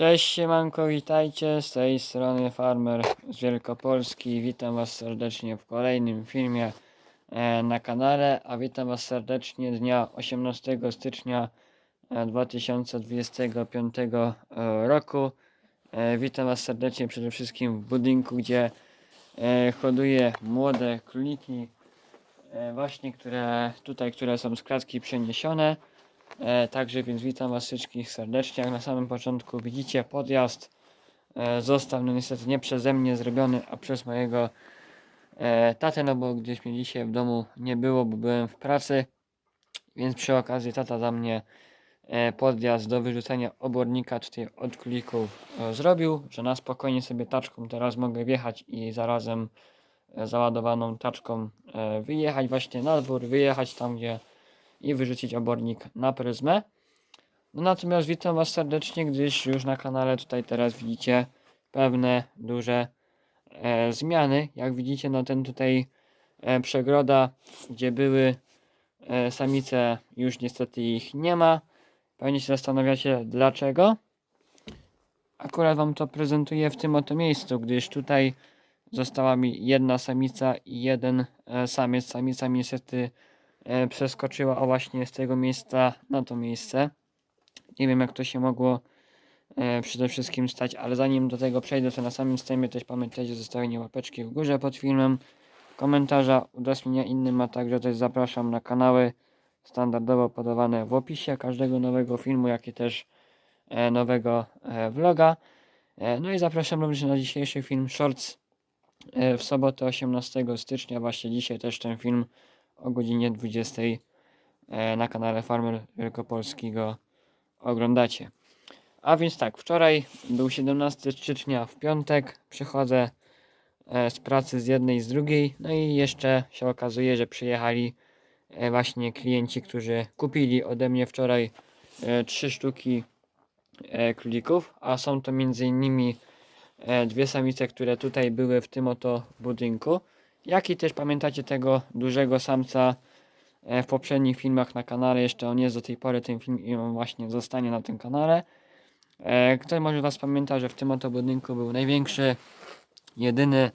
Cześć siemanko, witajcie, z tej strony Farmer z Wielkopolski. Witam Was serdecznie w kolejnym filmie e, na kanale, a witam Was serdecznie dnia 18 stycznia e, 2025 e, roku. E, Witam Was serdecznie przede wszystkim w budynku, gdzie hoduję młode króliki, właśnie które tutaj, które są z klatki przeniesione. E, także więc witam Was wszystkich serdecznie. Jak na samym początku widzicie, podjazd e, został no niestety nie przeze mnie zrobiony, a przez mojego e, tatę, no bo gdzieś mnie dzisiaj w domu nie było, bo byłem w pracy. Więc przy okazji tata za mnie e, podjazd do wyrzucenia obornika tutaj od królików e, zrobił, że na spokojnie sobie taczką teraz mogę wjechać i zarazem e, załadowaną taczką e, wyjechać właśnie na dwór, wyjechać tam, gdzie i wyrzucić obornik na pryzmę. No natomiast witam Was serdecznie, gdyż już na kanale tutaj teraz widzicie pewne duże e, zmiany. Jak widzicie, no ten tutaj e, przegroda, gdzie były e, samice, już niestety ich nie ma. Pewnie się zastanawiacie dlaczego. Akurat Wam to prezentuję w tym oto miejscu, gdyż tutaj została mi jedna samica i jeden e, samiec. Samica mi niestety przeskoczyła o właśnie z tego miejsca na to miejsce. Nie wiem jak to się mogło e, przede wszystkim stać, ale zanim do tego przejdę, to na samym wstępie też pamiętajcie o zostawieniu łapeczki w górze pod filmem, komentarza, udostępnienia innym, a także też zapraszam na kanały standardowo podawane w opisie każdego nowego filmu, jak i też e, nowego e, vloga. E, no i zapraszam również na dzisiejszy film Shorts e, w sobotę 18 stycznia, właśnie dzisiaj też ten film o godzinie 20 e, na kanale Farmer Wielkopolski go oglądacie. A więc tak, wczoraj był 17 stycznia w piątek, przychodzę e, z pracy z jednej z drugiej, no i jeszcze się okazuje, że przyjechali e, właśnie klienci, którzy kupili ode mnie wczoraj trzy sztuki królików, a są to między innymi dwie samice, które tutaj były w tym oto budynku, jak i też pamiętacie tego dużego samca e, w poprzednich filmach na kanale, jeszcze on jest do tej pory ten film i on właśnie zostanie na tym kanale. E, Ktoś może Was pamięta, że w tym oto budynku był największy, jedyny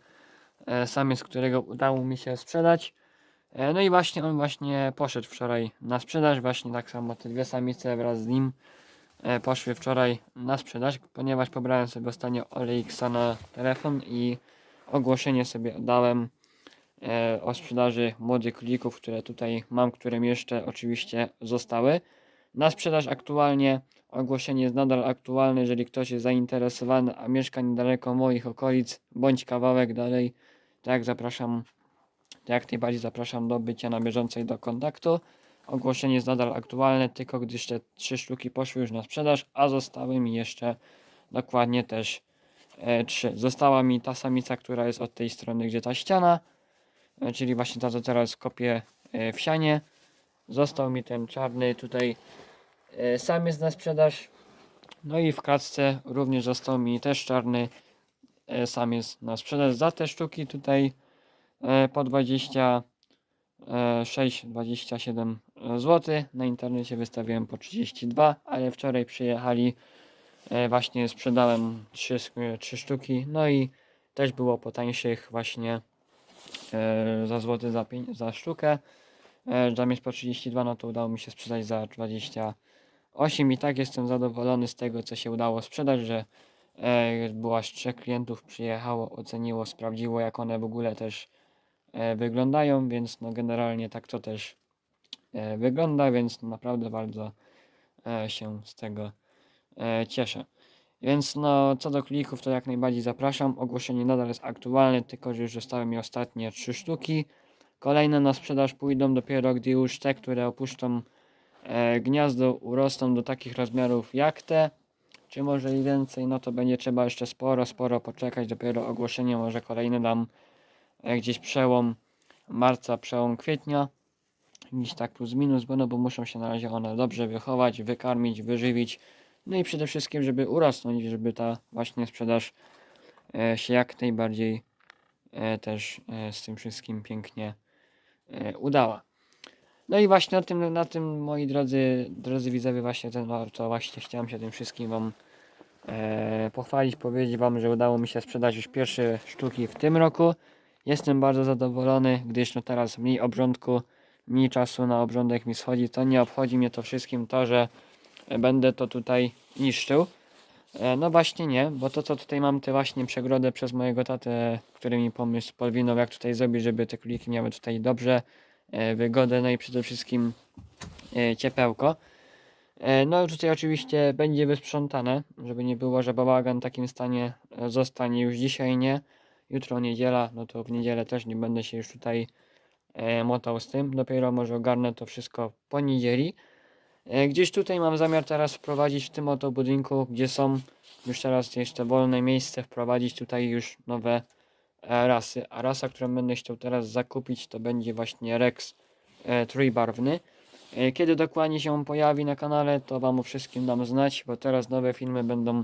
e, samiec, którego udało mi się sprzedać. No i właśnie on właśnie poszedł wczoraj na sprzedaż, właśnie tak samo te dwie samice wraz z nim poszły wczoraj na sprzedaż, ponieważ pobrałem sobie ostatnio OLX na telefon i ogłoszenie sobie oddałem e, o sprzedaży młodych królików, które tutaj mam, które mi jeszcze oczywiście zostały. Na sprzedaż aktualnie ogłoszenie jest nadal aktualne, jeżeli ktoś jest zainteresowany, a mieszka niedaleko moich okolic, bądź kawałek dalej, to jak zapraszam, jak najbardziej zapraszam do bycia na bieżąco do kontaktu. Ogłoszenie jest nadal aktualne, tylko gdyż te trzy sztuki poszły już na sprzedaż, a zostały mi jeszcze dokładnie też e, trzy. Została mi ta samica, która jest od tej strony, gdzie ta ściana, e, czyli właśnie ta, co teraz kopię e, w sianie. Został mi ten czarny tutaj e, samiec na sprzedaż. No i w klatce również został mi też czarny e, samiec na sprzedaż. Za te sztuki tutaj po 26-27 zł. Na internecie wystawiłem po 32, ale wczoraj przyjechali właśnie sprzedałem 3, 3 sztuki. No i też było po tańszych właśnie za złoty za, za sztukę. E, zamiast po 32, no to udało mi się sprzedać za 28 i tak jestem zadowolony z tego, co się udało sprzedać, że e, było aż trzech klientów przyjechało, oceniło, sprawdziło, jak one w ogóle też e, wyglądają, więc no generalnie tak to też e, wygląda, więc naprawdę bardzo e, się z tego e, cieszę. Więc no, co do klików, to jak najbardziej zapraszam. Ogłoszenie nadal jest aktualne, tylko że już zostały mi ostatnie trzy sztuki. Kolejne na sprzedaż pójdą dopiero, gdy już te, które opuszczą e, gniazdo, urosną do takich rozmiarów jak te, czy może i więcej, no to będzie trzeba jeszcze sporo, sporo poczekać. Dopiero ogłoszenie może kolejne dam e, gdzieś przełom marca, przełom kwietnia. Gdzieś tak plus minus, bo no bo muszą się na razie one dobrze wychować, wykarmić, wyżywić. No i przede wszystkim, żeby urosnąć, żeby ta właśnie sprzedaż e, się jak najbardziej e, też e, z tym wszystkim pięknie udała. No i właśnie na tym, na tym moi drodzy, drodzy widzowie, właśnie ten, to właśnie chciałem się tym wszystkim Wam pochwalić, powiedzieć Wam, że udało mi się sprzedać już pierwsze sztuki w tym roku. Jestem bardzo zadowolony, gdyż no teraz mniej obrządku, mniej czasu na obrządek mi schodzi. To nie obchodzi mnie to wszystkim to, że będę to tutaj niszczył. E, No właśnie nie, bo to co tutaj mam, te właśnie przegrodę przez mojego tatę, który mi pomysł podwinął, jak tutaj zrobić, żeby te króliki miały tutaj dobrze, e, wygodę, no i przede wszystkim e, ciepełko. No tutaj oczywiście będzie wysprzątane, żeby nie było, że bałagan w takim stanie zostanie już dzisiaj nie. Jutro niedziela, no to w niedzielę też nie będę się już tutaj motał z tym. Dopiero może ogarnę to wszystko po niedzieli. E, Gdzieś tutaj mam zamiar teraz wprowadzić w tym oto budynku, gdzie są już teraz jeszcze wolne miejsce, wprowadzić tutaj już nowe e, rasy. A rasa, którą będę chciał teraz zakupić, to będzie właśnie Rex e, trójbarwny. Kiedy dokładnie się pojawi na kanale, to Wam o wszystkim dam znać, bo teraz nowe filmy będą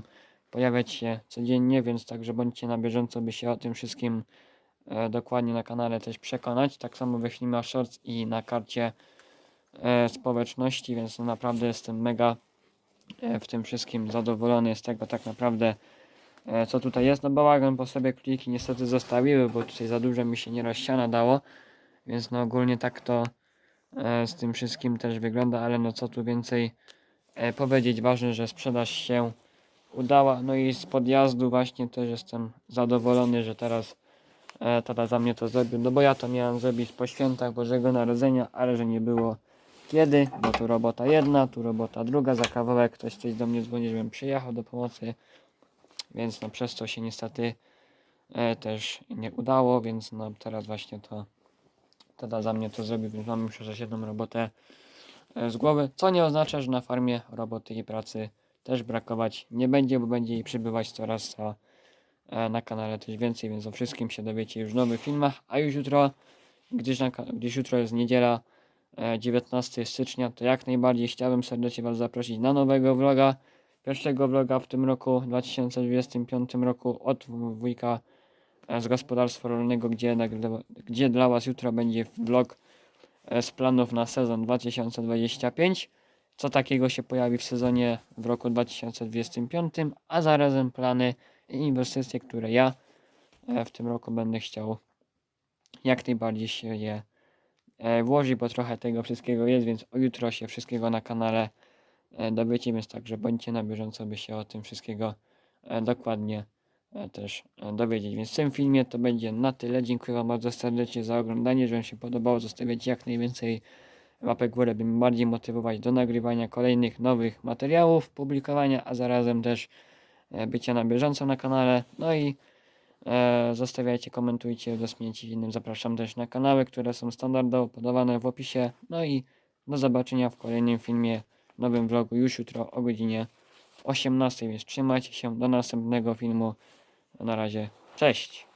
pojawiać się codziennie, więc także bądźcie na bieżąco, by się o tym wszystkim dokładnie na kanale też przekonać. Tak samo we filmach Shorts i na karcie społeczności, więc no naprawdę jestem mega e, w tym wszystkim zadowolony z tego tak naprawdę e, co tutaj jest. No bałagan po sobie kliki niestety zostawiły, bo tutaj za dużo mi się nieraz ściana dało, więc no ogólnie tak to e, z tym wszystkim też wygląda, ale no co tu więcej e, powiedzieć, ważne, że sprzedaż się udała, no i z podjazdu właśnie też jestem zadowolony, że teraz e, tata za mnie to zrobił, no bo ja to miałem zrobić po świętach Bożego Narodzenia, ale że nie było kiedy, bo tu robota jedna, tu robota druga, za kawałek ktoś coś do mnie dzwoni, żebym przyjechał do pomocy, więc no przez to się niestety e, też nie udało, więc no teraz właśnie to tata za mnie to zrobił, więc mam już chociaż jedną robotę e, z głowy, co nie oznacza, że na farmie roboty i pracy też brakować nie będzie, bo będzie jej przybywać coraz co e, na kanale też więcej, więc o wszystkim się dowiecie już w nowych filmach, a już jutro, gdyż, na, gdyż jutro jest niedziela, 19 stycznia, to jak najbardziej chciałbym serdecznie Was zaprosić na nowego vloga, pierwszego vloga w tym roku, 2025 roku od wujka e, z gospodarstwa rolnego, gdzie, gdzie dla Was jutro będzie vlog e, z planów na sezon 2025. Co takiego się pojawi w sezonie w roku 2025, a zarazem plany i inwestycje, które ja e, w tym roku będę chciał jak najbardziej się je e, włożyć, bo trochę tego wszystkiego jest, więc jutro się wszystkiego na kanale e, dowiecie, więc także bądźcie na bieżąco, by się o tym wszystkiego e, dokładnie też dowiedzieć. Więc w tym filmie to będzie na tyle. Dziękuję Wam bardzo serdecznie za oglądanie. Że Wam się podobało, zostawiać jak najwięcej łapek w górę, by mnie bardziej motywować do nagrywania kolejnych nowych materiałów, publikowania, a zarazem też bycia na bieżąco na kanale. No i zostawiajcie, komentujcie, udostępniajcie innym. Zapraszam też na kanały, które są standardowo podawane w opisie. No i do zobaczenia w kolejnym filmie, nowym vlogu już jutro o godzinie 18, więc trzymajcie się do następnego filmu. Na razie, cześć!